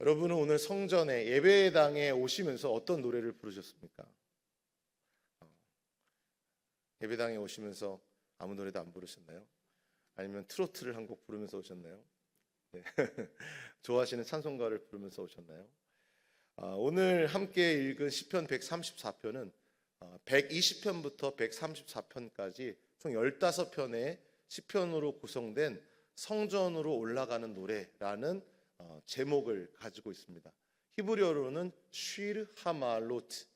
여러분은 오늘 성전에 예배당에 오시면서 어떤 노래를 부르셨습니까? 어, 예배당에 오시면서 아무 노래도 안 부르셨나요? 아니면 트로트를 한 곡 부르면서 오셨나요? 네. 좋아하시는 찬송가를 부르면서 오셨나요? 아, 오늘 함께 읽은 시편 134편은 120편부터 134편까지 총 15편의 시편으로 구성된 성전으로 올라가는 노래라는 어, 제목을 가지고 있습니다. 히브리어로는 쉴 하말로트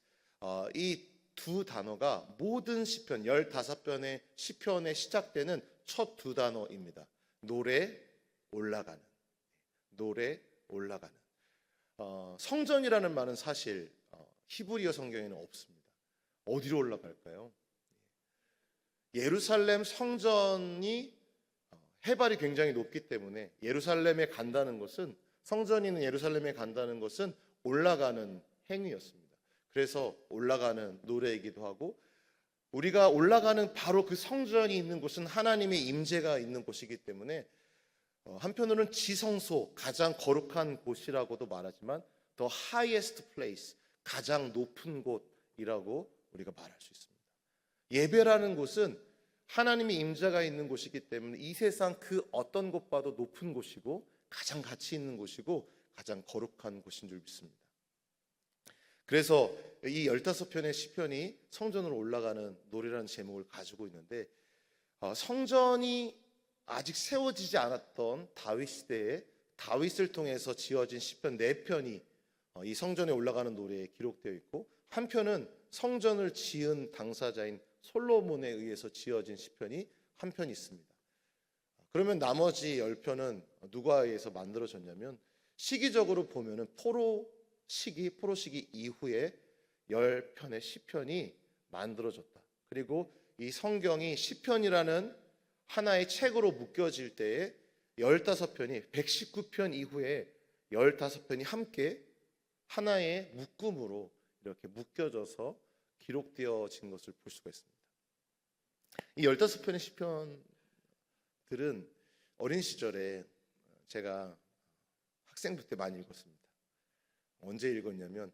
어, 이두 단어가 모든 시편 15편의 시편에 시작되는 첫 두 단어입니다. 노래 올라가는 노래 올라가는 어, 성전이라는 말은 사실 어, 히브리어 성경에는 없습니다. 어디로 올라갈까요? 예루살렘 성전이 어, 해발이 굉장히 높기 때문에 예루살렘에 간다는 것은 성전이 있는 예루살렘에 간다는 것은 올라가는 행위였습니다. 그래서 올라가는 노래이기도 하고 우리가 올라가는 바로 그 성전이 있는 곳은 하나님의 임재가 있는 곳이기 때문에 어, 한편으로는 지성소 가장 거룩한 곳이라고도 말하지만 더 highest place 가장 높은 곳이라고 우리가 말할 수 있습니다. 예배라는 곳은 하나님의 임재가 있는 곳이기 때문에 이 세상 그 어떤 곳봐도 높은 곳이고 가장 가치 있는 곳이고 가장 거룩한 곳인 줄 믿습니다. 그래서 이 15편의 시편이 성전으로 올라가는 노래라는 제목을 가지고 있는데 어, 성전이 아직 세워지지 않았던 다윗 시대에 다윗을 통해서 지어진 시편 4편이 어, 이 성전에 올라가는 노래에 기록되어 있고 한 편은 성전을 지은 당사자인 솔로몬에 의해서 지어진 시편이 한편 있습니다. 그러면 나머지 10편은 누가 의해서 만들어졌냐면 시기적으로 보면은 포로 시기 포로 시기 이후에 10편의 시편이 만들어졌다. 그리고 이 성경이 시편이라는 하나의 책으로 묶여질 때에 15편이 119편 이후에 15편이 함께 하나의 묶음으로 이렇게 묶여져서 기록되어진 것을 볼 수가 있습니다. 이 15편의 시편들은 어린 시절에 제가 학생부 때 많이 읽었습니다. 언제 읽었냐면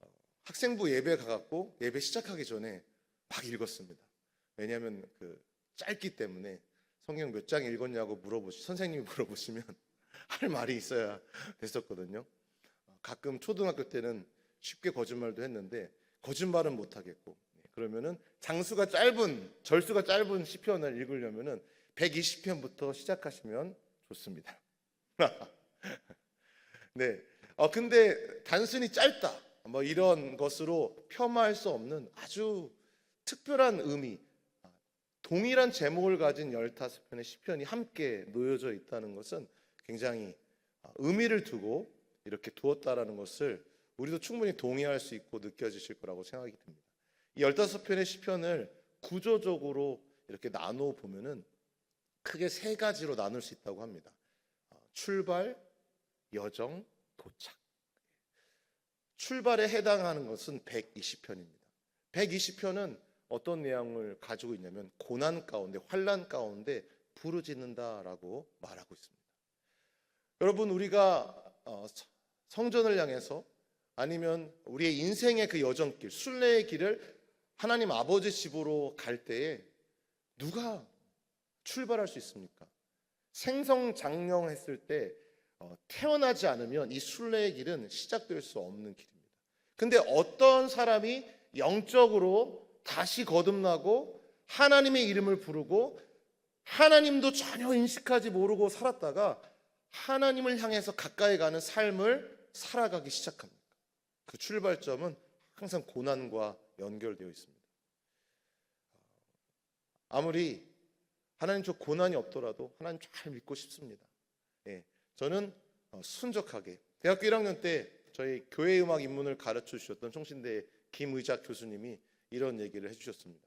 어, 학생부 예배 가갖고 예배 시작하기 전에 막 읽었습니다. 왜냐하면 그 짧기 때문에 성경 몇 장 읽었냐고 물어보시 선생님이 물어보시면 할 말이 있어야 됐었거든요. 어, 가끔 초등학교 때는 쉽게 거짓말도 했는데 거짓말은 못 하겠고 그러면은 장수가 짧은 절수가 짧은 시편을 읽으려면은 120편부터 시작하시면 좋습니다. 네. 어 근데 단순히 짧다 뭐 이런 것으로 폄하할 수 없는 아주 특별한 의미 동일한 제목을 가진 15편의 시편이 함께 놓여져 있다는 것은 굉장히 의미를 두고 이렇게 두었다라는 것을 우리도 충분히 동의할 수 있고 느껴지실 거라고 생각이 듭니다. 이 15편의 시편을 구조적으로 이렇게 나누어 보면은 크게 세 가지로 나눌 수 있다고 합니다. 어, 출발, 여정, 도착. 출발에 해당하는 것은 120편입니다. 120편은 어떤 내용을 가지고 있냐면 고난 가운데 환란 가운데 부르짖는다라고 말하고 있습니다. 여러분 우리가 어, 성전을 향해서 아니면 우리의 인생의 그 여정길 순례의 길을 하나님 아버지 집으로 갈 때에 누가 출발할 수 있습니까? 생성장령했을 때 어, 태어나지 않으면 이 순례의 길은 시작될 수 없는 길입니다. 근데 어떤 사람이 영적으로 다시 거듭나고 하나님의 이름을 부르고 하나님도 전혀 인식하지 모르고 살았다가 하나님을 향해서 가까이 가는 삶을 살아가기 시작합니다. 그 출발점은 항상 고난과 연결되어 있습니다. 아무리 하나님 저 고난이 없더라도 하나님 잘 믿고 싶습니다. 예, 저는 어, 순적하게 대학교 1학년 때 저희 교회 음악 입문을 가르쳐 주셨던 총신대 김의작 교수님이 이런 얘기를 해주셨습니다.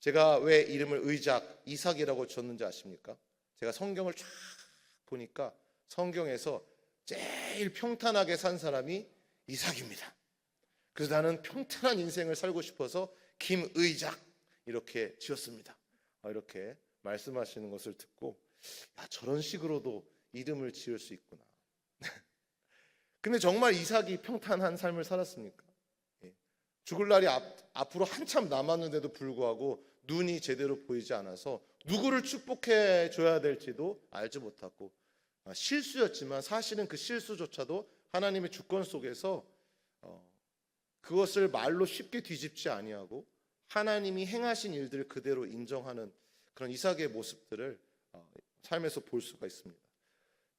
제가 왜 이름을 의작 이삭이라고 줬는지 아십니까? 제가 성경을 쫙 보니까 성경에서 제일 평탄하게 산 사람이 이삭입니다. 그래서 나는 평탄한 인생을 살고 싶어서 김의작 이렇게 지었습니다. 어, 이렇게 말씀하시는 것을 듣고 야, 저런 식으로도 이름을 지을 수 있구나. 근데 정말 이삭이 평탄한 삶을 살았습니까? 예. 죽을 날이 앞, 앞으로 한참 남았는데도 불구하고 눈이 제대로 보이지 않아서 누구를 축복해 줘야 될지도 알지 못하고 아, 실수였지만 사실은 그 실수조차도 하나님의 주권 속에서 어, 그것을 말로 쉽게 뒤집지 아니하고 하나님이 행하신 일들을 그대로 인정하는 그런 이삭의 모습들을 어, 삶에서 볼 수가 있습니다.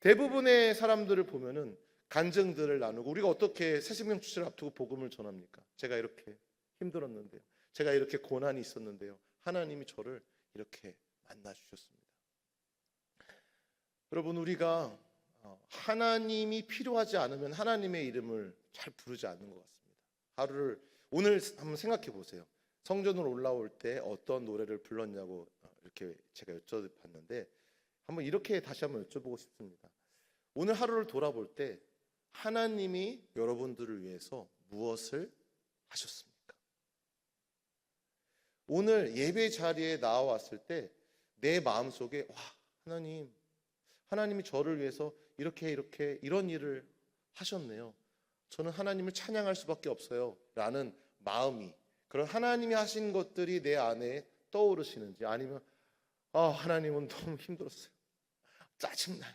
대부분의 사람들을 보면은 간증들을 나누고 우리가 어떻게 새생명 출세를 앞두고 복음을 전합니까? 제가 이렇게 힘들었는데요. 제가 이렇게 고난이 있었는데요. 하나님이 저를 이렇게 만나 주셨습니다. 여러분 우리가 어, 하나님이 필요하지 않으면 하나님의 이름을 잘 부르지 않는 것 같습니다. 하루를 오늘 한번 생각해 보세요. 성전으로 올라올 때 어떤 노래를 불렀냐고 어, 이렇게 제가 여쭤봤는데 한번 이렇게 다시 한번 여쭤보고 싶습니다. 오늘 하루를 돌아볼 때 하나님이 여러분들을 위해서 무엇을 하셨습니까? 오늘 예배 자리에 나왔을 때 내 마음속에 와 하나님 하나님이 저를 위해서 이렇게 이렇게 이런 일을 하셨네요. 저는 하나님을 찬양할 수밖에 없어요. 라는 마음이 그런 하나님이 하신 것들이 내 안에 떠오르시는지 아니면 아 하나님은 너무 힘들었어요. 짜증나요.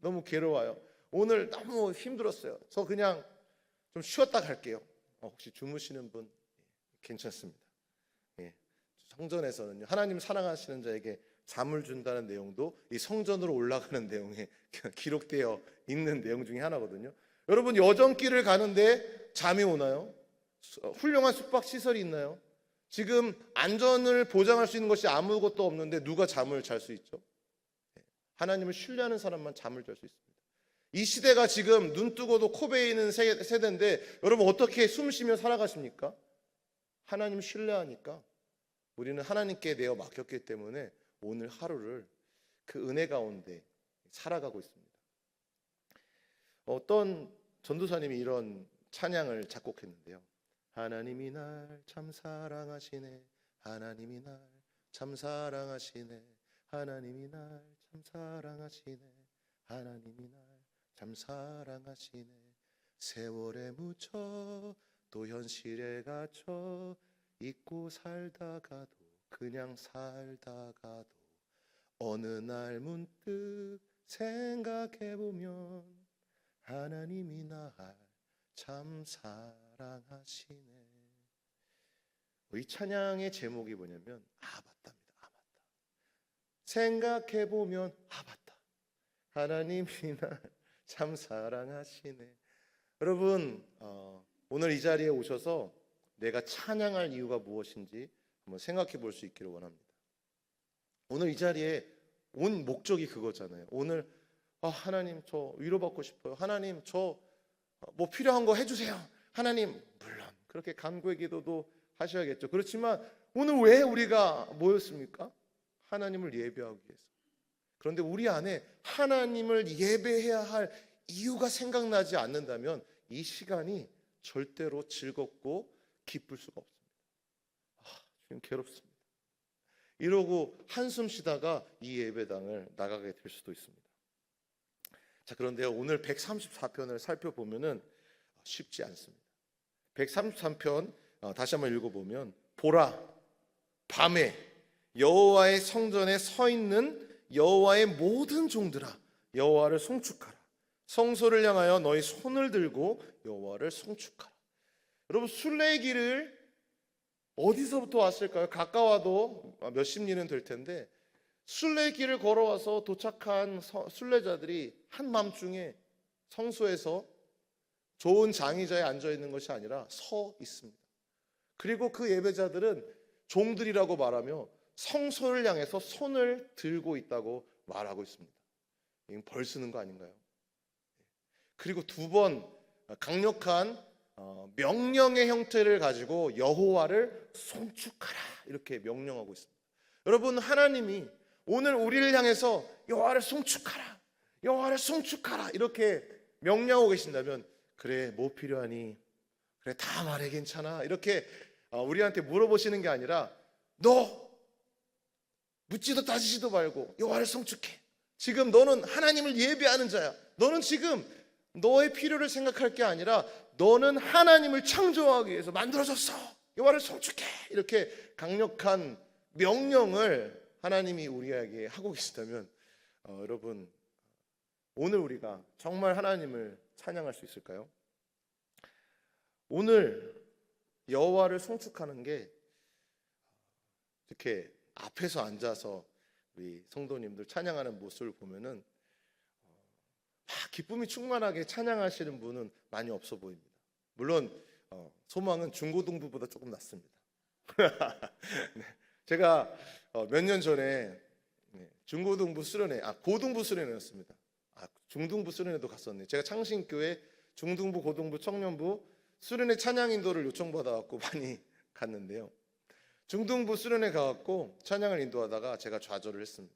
너무 괴로워요. 오늘 너무 힘들었어요. 저 그냥 좀 쉬었다 갈게요. 어, 혹시 주무시는 분 예, 괜찮습니다. 예. 성전에서는요 하나님 사랑하시는 자에게 잠을 준다는 내용도 이 성전으로 올라가는 내용에 기록되어 있는 내용 중에 하나거든요. 여러분 여정길을 가는데 잠이 오나요? 수- 어, 훌륭한 숙박 시설이 있나요? 지금 안전을 보장할 수 있는 것이 아무것도 없는데 누가 잠을 잘 수 있죠? 예. 하나님을 신뢰하는 사람만 잠을 잘 수 있습니다. 이 시대가 지금 눈 뜨고도 코 베이는 세- 세대인데 여러분 어떻게 숨 쉬며 살아가십니까? 하나님 신뢰하니까 우리는 하나님께 내어 맡겼기 때문에 오늘 하루를 그 은혜 가운데 살아가고 있습니다. 어떤 전도사님이 이런 찬양을 작곡했는데요. 하나님이 날 참 사랑하시네. 하나님이 날 참 사랑하시네. 하나님이 날 참 사랑하시네. 하나님이 날 참 사랑하시네. 세월에 묻혀 또 현실에 갇혀 잊고 살다가도 그냥 살다가도 어느 날 문득 생각해 보면 하나님이 날 참 사랑하시네. 이 찬양의 제목이 뭐냐면 아 맞답니다. 아 맞다. 생각해 보면 아 맞다. 하나님이 날 참 사랑하시네. 여러분 어, 오늘 이 자리에 오셔서 내가 찬양할 이유가 무엇인지 한번 생각해 볼 수 있기를 원합니다. 오늘 이 자리에 온 목적이 그거잖아요. 오늘 아, 하나님 저 위로받고 싶어요. 하나님 저 뭐 필요한 거 해주세요. 하나님 물론 그렇게 간구의 기도도 하셔야겠죠. 그렇지만 오늘 왜 우리가 모였습니까? 하나님을 예배하기 위해서. 그런데 우리 안에 하나님을 예배해야 할 이유가 생각나지 않는다면 이 시간이 절대로 즐겁고 기쁠 수가. 아, 지금 괴롭습니다. 이러고 한숨 쉬다가 이 예배당을 나가게 될 수도 있습니다. 자, 그런데요, 오늘 134편을 살펴보면은 쉽지 않습니다. 133편 어, 다시 한번 읽어보면 보라 밤에 여호와의 성전에 서 있는 여호와의 모든 종들아 여호와를 송축하라 성소를 향하여 너희 손을 들고 여호와를 송축하라 여러분 순례길을 어디서부터 왔을까요? 가까워도 몇십 리는 될 텐데 순례길을 걸어와서 도착한 서- 순례자들이 한밤중에 성소에서 좋은 장의자에 앉아 있는 것이 아니라 서 있습니다. 그리고 그 예배자들은 종들이라고 말하며 성소를 향해서 손을 들고 있다고 말하고 있습니다. 벌 쓰는 거 아닌가요? 그리고 두 번 강력한 어, 명령의 형태를 가지고 여호와를 송축하라 이렇게 명령하고 있습니다. 여러분 하나님이 오늘 우리를 향해서 여호와를 송축하라, 여호와를 송축하라 이렇게 명령하고 계신다면 그래 뭐 필요하니? 그래 다 말해 괜찮아 이렇게 어, 우리한테 물어보시는 게 아니라 너 묻지도 따지지도 말고 여호와를 송축해. 지금 너는 하나님을 예배하는 자야. 너는 지금 너의 필요를 생각할 게 아니라 너는 하나님을 창조하기 위해서 만들어졌어. 여호와를 송축해. 이렇게 강력한 명령을 하나님이 우리에게 하고 계시다면 어, 여러분 오늘 우리가 정말 하나님을 찬양할 수 있을까요? 오늘 여호와를 송축하는 게 이렇게 앞에서 앉아서 우리 성도님들 찬양하는 모습을 보면은 막 기쁨이 충만하게 찬양하시는 분은 많이 없어 보입니다. 물론 어, 소망은 중고등부보다 조금 낫습니다. 네, 제가 어, 몇년 전에 네, 중고등부 수련회, 아 고등부 수련회였습니다. 아 중등부 수련회도 갔었네. 제가 창신교회 중등부, 고등부, 청년부 수련회 찬양 인도를 요청받아 갖고 많이 갔는데요. 중등부 수련회 가갖고 찬양을 인도하다가 제가 좌절을 했습니다.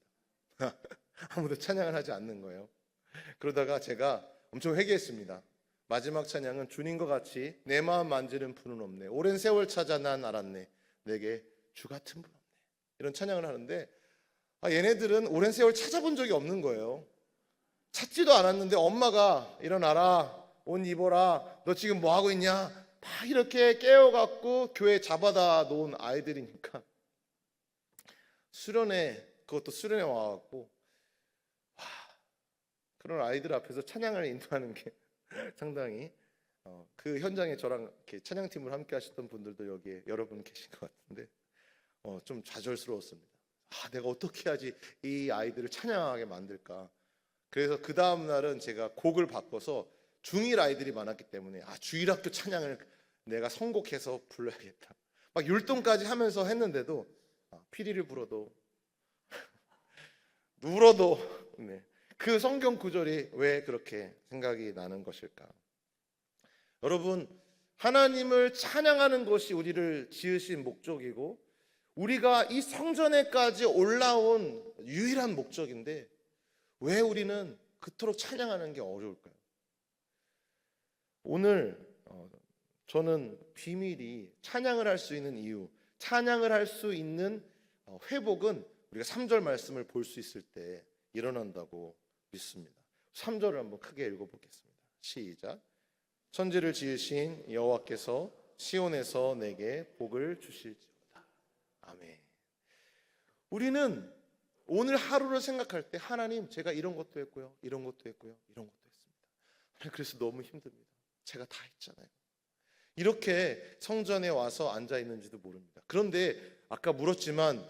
아무도 찬양을 하지 않는 거예요. 그러다가 제가 엄청 회개했습니다. 마지막 찬양은 주님과 같이 내 마음 만지는 분은 없네. 오랜 세월 찾아 난 알았네. 내게 주 같은 분 없네. 이런 찬양을 하는데 아, 얘네들은 오랜 세월 찾아본 적이 없는 거예요. 찾지도 않았는데 엄마가 일어나라, 옷 입어라, 너 지금 뭐 하고 있냐? 막 이렇게 깨워갖고 교회 잡아다 놓은 아이들이니까 수련회 그것도 수련회 와갖고 와, 그런 아이들 앞에서 찬양을 인도하는 게 상당히 어, 그 현장에 저랑 찬양팀을 함께 하셨던 분들도 여기에 여러 분 계신 것 같은데 어, 좀 좌절스러웠습니다. 아, 내가 어떻게 해야지 이 아이들을 찬양하게 만들까? 그래서 그 다음 날은 제가 곡을 바꿔서 중일 아이들이 많았기 때문에 아 주일학교 찬양을 내가 선곡해서 불러야겠다. 막 율동까지 하면서 했는데도 아, 피리를 불어도 울어도 네. 그 성경 구절이 왜 그렇게 생각이 나는 것일까? 여러분 하나님을 찬양하는 것이 우리를 지으신 목적이고 우리가 이 성전에까지 올라온 유일한 목적인데 왜 우리는 그토록 찬양하는 게 어려울까요? 오늘 어, 저는 비밀이 찬양을 할 수 있는 이유, 찬양을 할 수 있는 어, 회복은 우리가 3절 말씀을 볼 수 있을 때 일어난다고 믿습니다. 3절을 한번 크게 읽어보겠습니다. 시작. 천지를 지으신 여호와께서 시온에서 내게 복을 주실지어다. 아멘. 우리는 오늘 하루를 생각할 때 하나님 제가 이런 것도 했고요, 이런 것도 했고요, 이런 것도 했습니다. 그래서 너무 힘듭니다. 제가 다 했잖아요. 이렇게 성전에 와서 앉아 있는지도 모릅니다. 그런데 아까 물었지만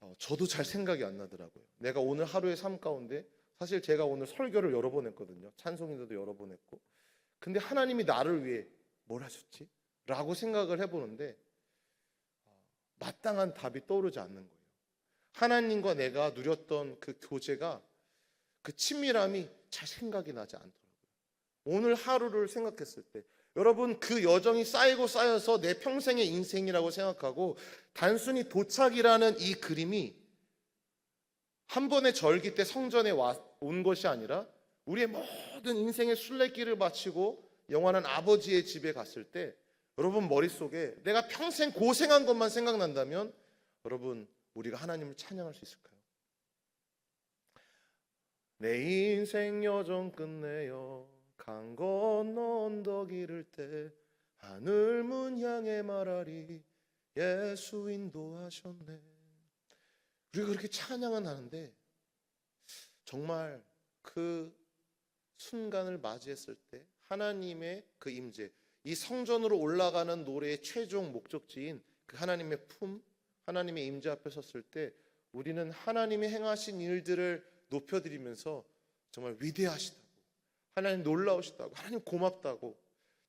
어, 저도 잘 생각이 안 나더라고요. 내가 오늘 하루의 삶 가운데 사실 제가 오늘 설교를 여러 번 했거든요. 찬송인도도 여러 번 했고. 근데 하나님이 나를 위해 뭘 하셨지? 라고 생각을 해보는데 어, 마땅한 답이 떠오르지 않는 거예요. 하나님과 내가 누렸던 그 교제가 그 친밀함이 잘 생각이 나지 않더라고요. 오늘 하루를 생각했을 때 여러분 그 여정이 쌓이고 쌓여서 내 평생의 인생이라고 생각하고 단순히 도착이라는 이 그림이 한 번의 절기 때 성전에 와, 온 것이 아니라 우리의 모든 인생의 순례길을 마치고 영원한 아버지의 집에 갔을 때 여러분 머릿속에 내가 평생 고생한 것만 생각난다면 여러분 우리가 하나님을 찬양할 수 있을까요? 내 인생 여정 끝내요. 강 건너 언덕 이를 때 하늘 문 향해 말하리. 예수 인도하셨네. 우리가 그렇게 찬양은 하는데 정말 그 순간을 맞이했을 때 하나님의 그 임재 이 성전으로 올라가는 노래의 최종 목적지인 그 하나님의 품 하나님의 임재 앞에 섰을 때 우리는 하나님이 행하신 일들을 높여드리면서 정말 위대하시다고 하나님 놀라우시다고 하나님 고맙다고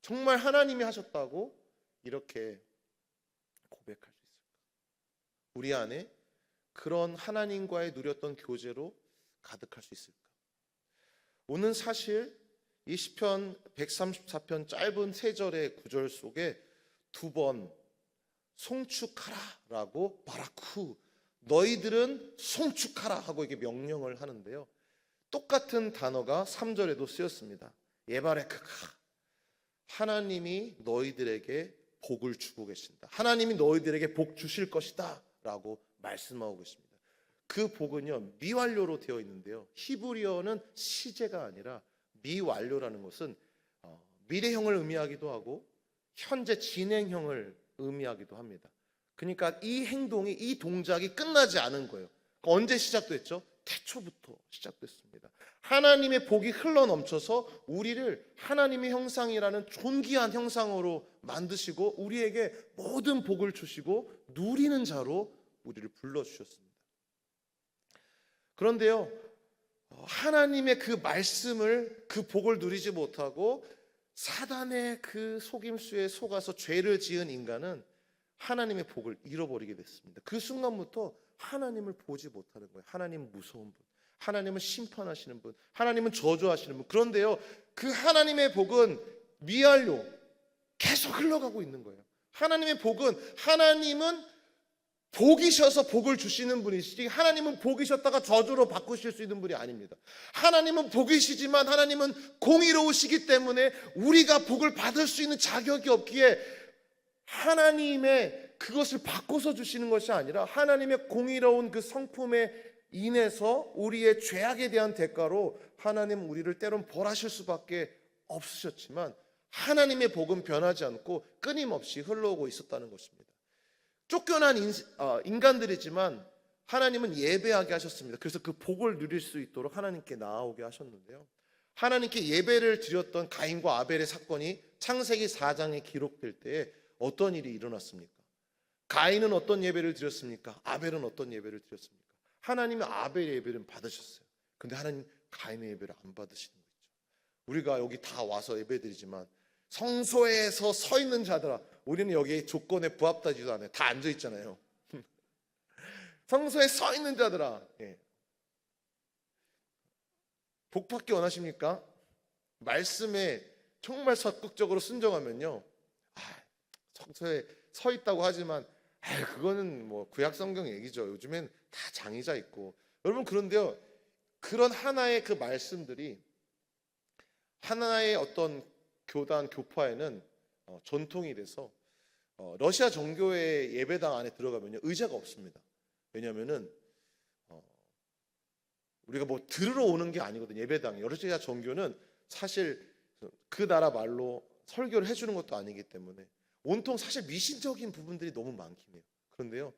정말 하나님이 하셨다고 이렇게 고백할 수 있을까? 우리 안에 그런 하나님과의 누렸던 교제로 가득할 수 있을까? 오늘 사실 이 시편 134편 짧은 세 절의 구절 속에 두 번 송축하라라고 바라쿠 너희들은 송축하라 하고 이게 명령을 하는데요. 똑같은 단어가 3절에도 쓰였습니다. 예바레크가 하나님이 너희들에게 복을 주고 계신다. 하나님이 너희들에게 복 주실 것이다라고 말씀하고 계십니다. 그 복은요 미완료로 되어 있는데요. 히브리어는 시제가 아니라 미완료라는 것은 어, 미래형을 의미하기도 하고 현재 진행형을 의미하기도 합니다. 그러니까 이 행동이 이 동작이 끝나지 않은 거예요. 그러니까 언제 시작됐죠? 태초부터 시작됐습니다. 하나님의 복이 흘러 넘쳐서 우리를 하나님의 형상이라는 존귀한 형상으로 만드시고 우리에게 모든 복을 주시고 누리는 자로 우리를 불러 주셨습니다. 그런데요. 어, 하나님의 그 말씀을 그 복을 누리지 못하고 사단의 그 속임수에 속아서 죄를 지은 인간은 하나님의 복을 잃어버리게 됐습니다. 그 순간부터 하나님을 보지 못하는 거예요. 하나님 무서운 분, 하나님은 심판하시는 분, 하나님은 저주하시는 분. 그런데요, 그 하나님의 복은 미완료 계속 흘러가고 있는 거예요. 하나님의 복은 하나님은 복이셔서 복을 주시는 분이시지 하나님은 복이셨다가 저주로 바꾸실 수 있는 분이 아닙니다. 하나님은 복이시지만 하나님은 공의로우시기 때문에 우리가 복을 받을 수 있는 자격이 없기에 하나님의 그것을 바꿔서 주시는 것이 아니라 하나님의 공의로운 그 성품에 인해서 우리의 죄악에 대한 대가로 하나님 우리를 때론 벌하실 수밖에 없으셨지만 하나님의 복은 변하지 않고 끊임없이 흘러오고 있었다는 것입니다. 쫓겨난 인, 어, 인간들이지만 하나님은 예배하게 하셨습니다. 그래서 그 복을 누릴 수 있도록 하나님께 나아오게 하셨는데요. 하나님께 예배를 드렸던 가인과 아벨의 사건이 창세기 4장에 기록될 때에 어떤 일이 일어났습니까? 가인은 어떤 예배를 드렸습니까? 아벨은 어떤 예배를 드렸습니까? 하나님이 아벨의 예배를 받으셨어요. 근데 하나님 가인의 예배를 안 받으시는 거죠. 우리가 여기 다 와서 예배드리지만 성소에서 서 있는 자들아 우리는 여기 조건에 부합하지도 않아요. 다 앉아 있잖아요. 성소에 서 있는 자들아 예. 복 받기 원하십니까? 말씀에 정말 적극적으로 순종하면요. 아, 성소에 서 있다고 하지만 아, 그거는 뭐 구약 성경 얘기죠. 요즘엔 다 장의자 있고 여러분 그런데요. 그런 하나의 그 말씀들이 하나의 어떤 교단 교파에는 어, 전통이 돼서 어, 러시아 정교회 예배당 안에 들어가면요 의자가 없습니다. 왜냐하면은 어, 우리가 뭐 들으러 오는 게 아니거든요. 예배당 러시아 정교는 사실 그 나라 말로 설교를 해주는 것도 아니기 때문에 온통 사실 미신적인 부분들이 너무 많긴 해요. 그런데요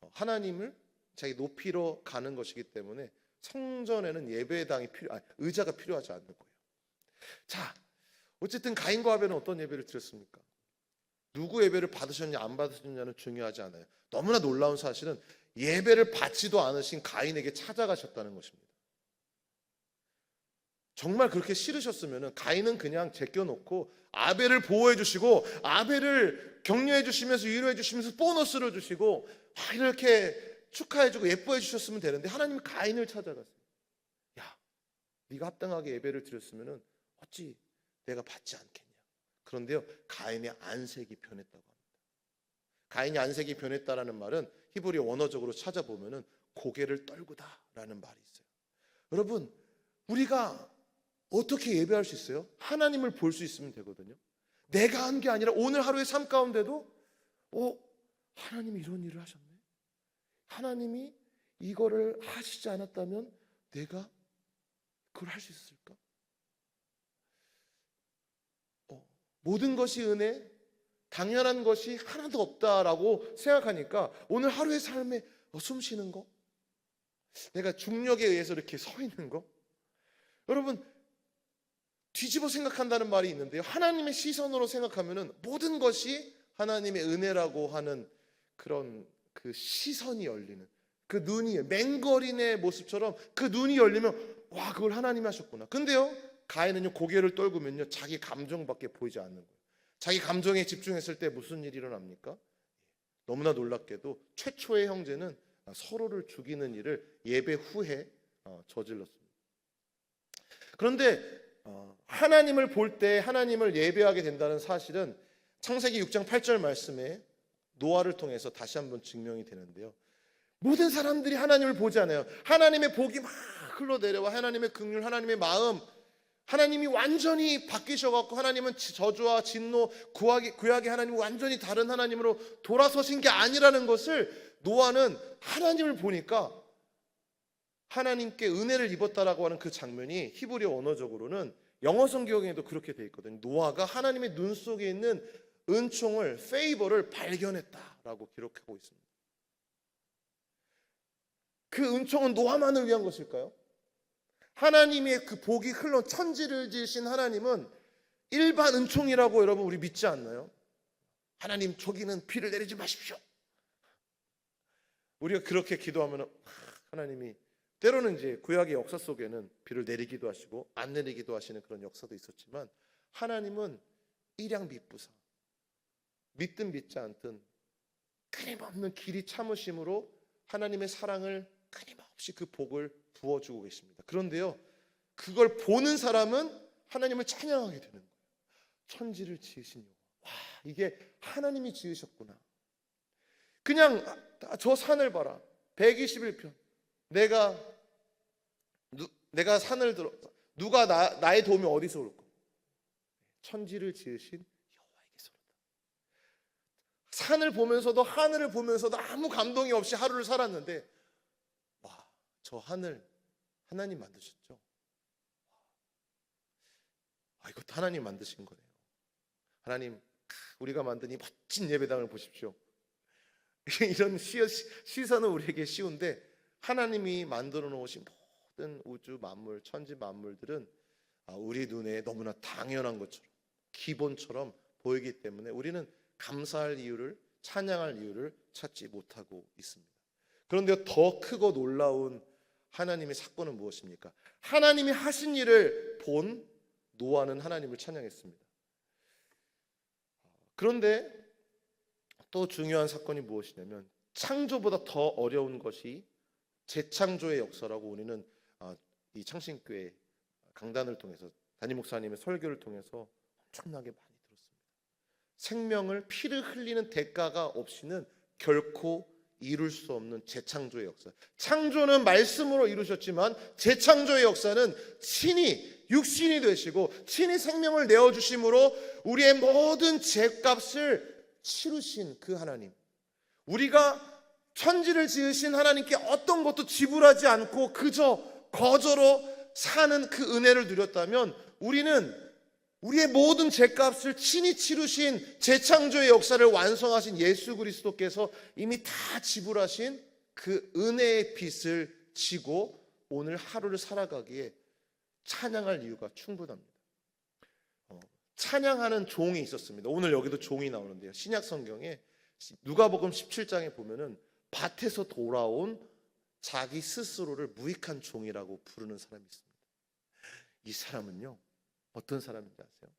어, 하나님을 자기 높이로 가는 것이기 때문에 성전에는 예배당이 필요, 아니, 의자가 필요하지 않는 거예요. 자, 어쨌든 가인과 아벨은 어떤 예배를 드렸습니까? 누구 예배를 받으셨냐 안 받으셨냐는 중요하지 않아요. 너무나 놀라운 사실은 예배를 받지도 않으신 가인에게 찾아가셨다는 것입니다. 정말 그렇게 싫으셨으면 가인은 그냥 제껴놓고 아벨을 보호해 주시고 아벨을 격려해 주시면서 위로해 주시면서 보너스를 주시고 막 이렇게 축하해 주고 예뻐해 주셨으면 되는데 하나님이 가인을 찾아갔어요. 야, 네가 합당하게 예배를 드렸으면 어찌 내가 받지 않겠냐. 그런데요, 가인의 안색이 변했다고 합니다. 가인의 안색이 변했다라는 말은 히브리 원어적으로 찾아보면은 고개를 떨구다라는 말이 있어요. 여러분, 우리가 어떻게 예배할 수 있어요? 하나님을 볼 수 있으면 되거든요. 내가 한 게 아니라 오늘 하루의 삶 가운데도 어, 하나님이 이런 일을 하셨네. 하나님이 이거를 하시지 않았다면 내가 그걸 할 수 있을까? 어, 모든 것이 은혜, 당연한 것이 하나도 없다라고 생각하니까 오늘 하루의 삶에 어, 숨 쉬는 거, 내가 중력에 의해서 이렇게 서 있는 거, 여러분 뒤집어 생각한다는 말이 있는데요. 하나님의 시선으로 생각하면은 모든 것이 하나님의 은혜라고 하는 그런 그 시선이 열리는 그 눈이 맹거린의 모습처럼 그 눈이 열리면 와 그걸 하나님이 하셨구나. 근데요 가인은요 고개를 떨구면요 자기 감정밖에 보이지 않는 거예요. 자기 감정에 집중했을 때 무슨 일이 일어납니까? 너무나 놀랍게도 최초의 형제는 서로를 죽이는 일을 예배 후에 어, 저질렀습니다. 그런데 어, 하나님을 볼 때 하나님을 예배하게 된다는 사실은 창세기 6장 8절 말씀에 노아를 통해서 다시 한번 증명이 되는데요. 모든 사람들이 하나님을 보지 않아요. 하나님의 복이 막 흘러내려와 하나님의 긍휼, 하나님의 마음, 하나님이 완전히 바뀌셔갖고 하나님은 저주와 진노, 구약의, 구약의 하나님 완전히 다른 하나님으로 돌아서신 게 아니라는 것을 노아는 하나님을 보니까 하나님께 은혜를 입었다라고 하는 그 장면이 히브리 언어적으로는 영어 성경에도 그렇게 돼 있거든요. 노아가 하나님의 눈 속에 있는 은총을 페이버를 발견했다라고 기록하고 있습니다. 그 은총은 노아만을 위한 것일까요? 하나님의 그 복이 흘러 천지를 지으신 하나님은 일반 은총이라고 여러분 우리 믿지 않나요? 하나님 저기는 비를 내리지 마십시오. 우리가 그렇게 기도하면 하나님이 때로는 이제 구약의 역사 속에는 비를 내리기도 하시고 안 내리기도 하시는 그런 역사도 있었지만 하나님은 일양비부사 믿든 믿지 않든 끊임없는 길이 참으심으로 하나님의 사랑을 끊임없이 그 복을 부어주고 계십니다. 그런데요, 그걸 보는 사람은 하나님을 찬양하게 되는 거예요. 천지를 지으신 여호와. 와, 이게 하나님이 지으셨구나. 그냥 아, 저 산을 봐라. 121편. 내가 누, 내가 산을 들어 누가 나, 나의 도움이 어디서 올까? 천지를 지으신. 산을 보면서도 하늘을 보면서도 아무 감동이 없이 하루를 살았는데 와, 저 하늘 하나님 만드셨죠? 아, 이것도 하나님 만드신 거네요. 하나님, 우리가 만든 이 멋진 예배당을 보십시오. 이런 시, 시선은 우리에게 쉬운데 하나님이 만들어 놓으신 모든 우주 만물, 천지 만물들은 아, 우리 눈에 너무나 당연한 것처럼 기본처럼 보이기 때문에 우리는 감사할 이유를 찬양할 이유를 찾지 못하고 있습니다. 그런데 더 크고 놀라운 하나님의 사건은 무엇입니까? 하나님이 하신 일을 본 노아는 하나님을 찬양했습니다. 그런데 또 중요한 사건이 무엇이냐면 창조보다 더 어려운 것이 재창조의 역사라고 우리는 아, 이 창신교회 강단을 통해서 담임 목사님의 설교를 통해서 엄청나게 많이 들었습니다. 생명을 피를 흘리는 대가가 없이는 결코 이룰 수 없는 재창조의 역사. 창조는 말씀으로 이루셨지만 재창조의 역사는 친히 육신이 되시고 친히 생명을 내어 주심으로 우리의 모든 죄값을 치르신 그 하나님. 우리가 천지를 지으신 하나님께 어떤 것도 지불하지 않고 그저 거저로 사는 그 은혜를 누렸다면 우리는 우리의 모든 죄값을 친히 치르신 재창조의 역사를 완성하신 예수 그리스도께서 이미 다 지불하신 그 은혜의 빚을 지고 오늘 하루를 살아가기에 찬양할 이유가 충분합니다. 어, 찬양하는 종이 있었습니다. 오늘 여기도 종이 나오는데요. 신약 성경에 누가복음 17장에 보면은 밭에서 돌아온 자기 스스로를 무익한 종이라고 부르는 사람이 있습니다. 이 사람은요. 어떤 사람인지 아세요?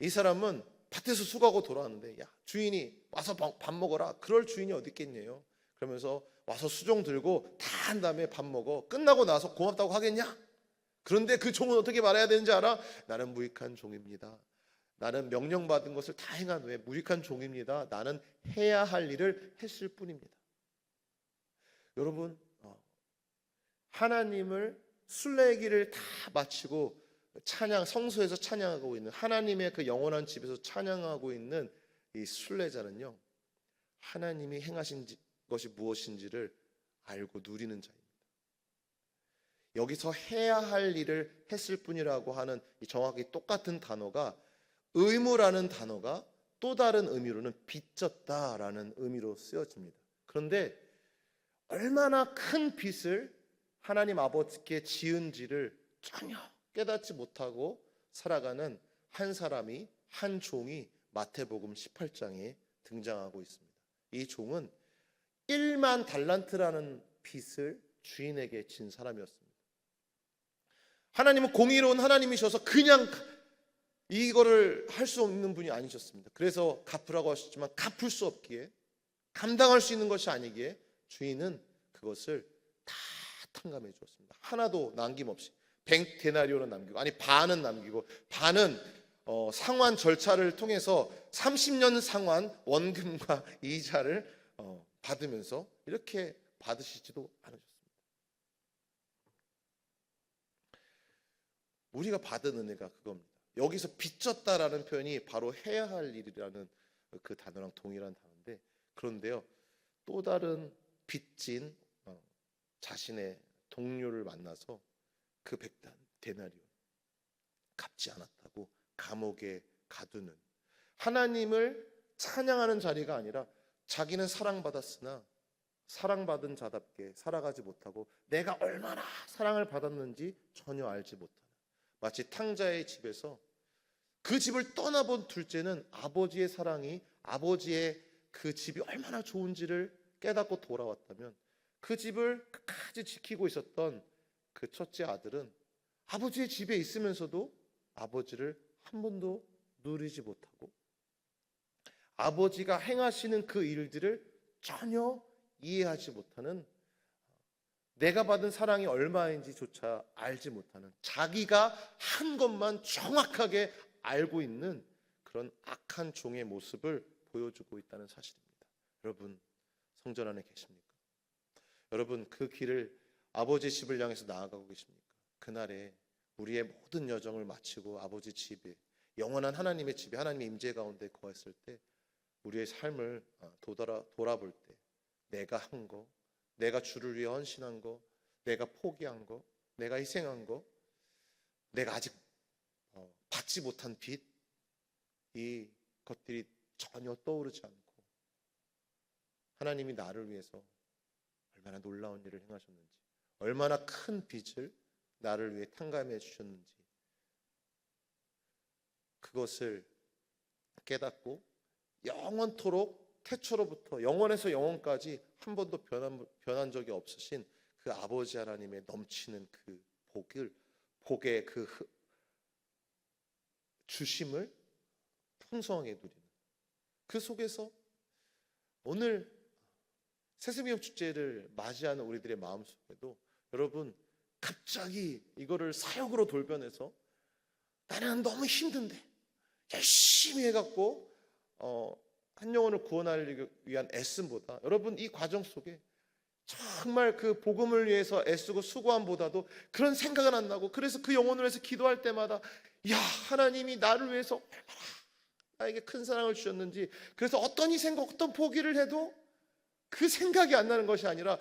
이 사람은 밭에서 수고하고 돌아왔는데 야 주인이 와서 밥 먹어라. 그럴 주인이 어디 있겠냐요. 그러면서 와서 수종 들고 다 한 다음에 밥 먹어. 끝나고 나서 고맙다고 하겠냐? 그런데 그 종은 어떻게 말해야 되는지 알아? 나는 무익한 종입니다. 나는 명령받은 것을 다 행한 후에 무익한 종입니다. 나는 해야 할 일을 했을 뿐입니다. 여러분 어, 하나님을 순례기를 다 마치고 찬양 성소에서 찬양하고 있는 하나님의 그 영원한 집에서 찬양하고 있는 이 순례자는요 하나님이 행하신 것이 무엇인지를 알고 누리는 자입니다. 여기서 해야 할 일을 했을 뿐이라고 하는 정확히 똑같은 단어가 의무라는 단어가 또 다른 의미로는 빚졌다라는 의미로 쓰여집니다. 그런데 얼마나 큰 빚을 하나님 아버지께 지은지를 전혀 깨닫지 못하고 살아가는 한 사람이 한 종이 마태복음 18장에 등장하고 있습니다. 이 종은 1만 달란트라는 빚을 주인에게 진 사람이었습니다. 하나님은 공의로운 하나님이셔서 그냥 이거를 할 수 없는 분이 아니셨습니다. 그래서 갚으라고 하셨지만 갚을 수 없기에 감당할 수 있는 것이 아니기에 주인은 그것을 다 탕감해 주었습니다. 하나도 남김없이 100 데나리오는 남기고 아니 반은 남기고 반은 어, 상환 절차를 통해서 30년 상환 원금과 이자를 어, 받으면서 이렇게 받으시지도 않으셨습니다. 우리가 받은 은혜가 그겁니다. 여기서 빚졌다라는 표현이 바로 해야 할 일이라는 그 단어랑 동일한 단어인데 그런데요 또 다른 빚진 어, 자신의 동료를 만나서 그 백단 데나리온 갚지 않았다고 감옥에 가두는 하나님을 찬양하는 자리가 아니라 자기는 사랑받았으나 사랑받은 자답게 살아가지 못하고 내가 얼마나 사랑을 받았는지 전혀 알지 못하는 마치 탕자의 집에서 그 집을 떠나본 둘째는 아버지의 사랑이 아버지의 그 집이 얼마나 좋은지를 깨닫고 돌아왔다면 그 집을 끝까지 지키고 있었던 그 첫째 아들은 아버지의 집에 있으면서도 아버지를 한 번도 누리지 못하고 아버지가 행하시는 그 일들을 전혀 이해하지 못하는 내가 받은 사랑이 얼마인지조차 알지 못하는 자기가 한 것만 정확하게 알고 있는 그런 악한 종의 모습을 보여주고 있다는 사실입니다. 여러분 성전 안에 계십니까? 여러분 그 길을 아버지 집을 향해서 나아가고 계십니까? 그날에 우리의 모든 여정을 마치고 아버지 집에 영원한 하나님의 집에 하나님의 임재 가운데 거했을 때 우리의 삶을 어, 도돌아 돌아볼 때 내가 한 거, 내가 주를 위해 헌신한 거, 내가 포기한 거, 내가 희생한 거, 내가 아직 어, 받지 못한 빚, 이 것들이 전혀 떠오르지 않고 하나님이 나를 위해서 얼마나 놀라운 일을 행하셨는지, 얼마나 큰 빚을 나를 위해 탕감해 주셨는지 그것을 깨닫고 영원토록 태초로부터 영원에서 영원까지 한 번도 변한, 변한 적이 없으신 그 아버지 하나님의 넘치는 그 복을 복의 그 흐- 주심을 풍성하게 누리는 그 속에서 오늘 세스미업 축제를 맞이하는 우리들의 마음속에도 여러분 갑자기 이거를 사역으로 돌변해서 나는 너무 힘든데 열심히 해갖고 어, 한 영혼을 구원하기 위한 애씀보다 여러분 이 과정 속에 정말 그 복음을 위해서 애쓰고 수고함보다도 그런 생각은 안 나고 그래서 그 영혼을 위해서 기도할 때마다 야 하나님이 나를 위해서 얼마나 나에게 큰 사랑을 주셨는지 그래서 어떤 희생과 어떤 포기를 해도 그 생각이 안 나는 것이 아니라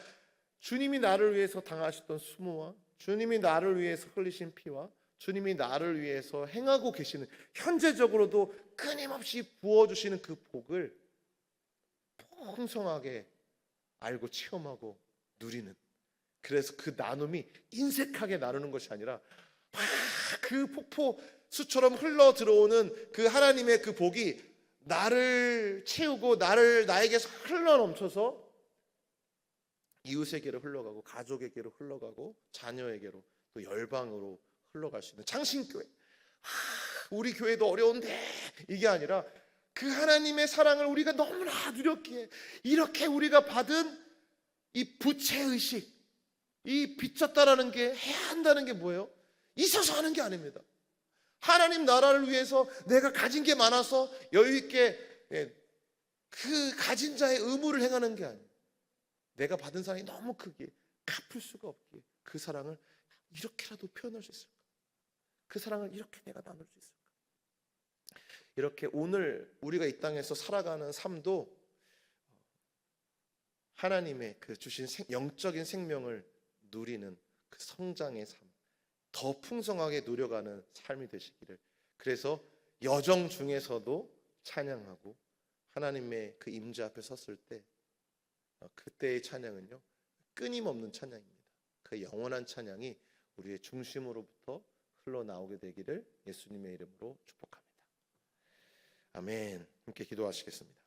주님이 나를 위해서 당하셨던 수모와 주님이 나를 위해서 흘리신 피와 주님이 나를 위해서 행하고 계시는 현재적으로도 끊임없이 부어주시는 그 복을 풍성하게 알고 체험하고 누리는. 그래서 그 나눔이 인색하게 나누는 것이 아니라 막그 폭포 수처럼 흘러 들어오는 그 하나님의 그 복이 나를 채우고 나를 나에게서 흘러 넘쳐서 이웃에게로 흘러가고 가족에게로 흘러가고 자녀에게로 또 열방으로 흘러갈 수 있는 창신교회. 하, 우리 교회도 어려운데 이게 아니라 그 하나님의 사랑을 우리가 너무나 누렸기에 이렇게 우리가 받은 이 부채 의식, 이 빚졌다라는 게 해야 한다는 게 뭐예요? 있어서 하는 게 아닙니다. 하나님 나라를 위해서 내가 가진 게 많아서 여유 있게 예, 그 가진 자의 의무를 행하는 게 아니에요. 내가 받은 사랑이 너무 크기에 갚을 수가 없기에 그 사랑을 이렇게라도 표현할 수 있을까? 그 사랑을 이렇게 내가 나눌 수 있을까? 이렇게 오늘 우리가 이 땅에서 살아가는 삶도 하나님의 그 주신 생- 영적인 생명을 누리는 그 성장의 삶, 더 풍성하게 누려가는 삶이 되시기를. 그래서 여정 중에서도 찬양하고 하나님의 그 임재 앞에 섰을 때 어, 그때의 찬양은요 끊임없는 찬양입니다. 그 영원한 찬양이 우리의 중심으로부터 흘러나오게 되기를 예수님의 이름으로 축복합니다. 아멘. 함께 기도하시겠습니다.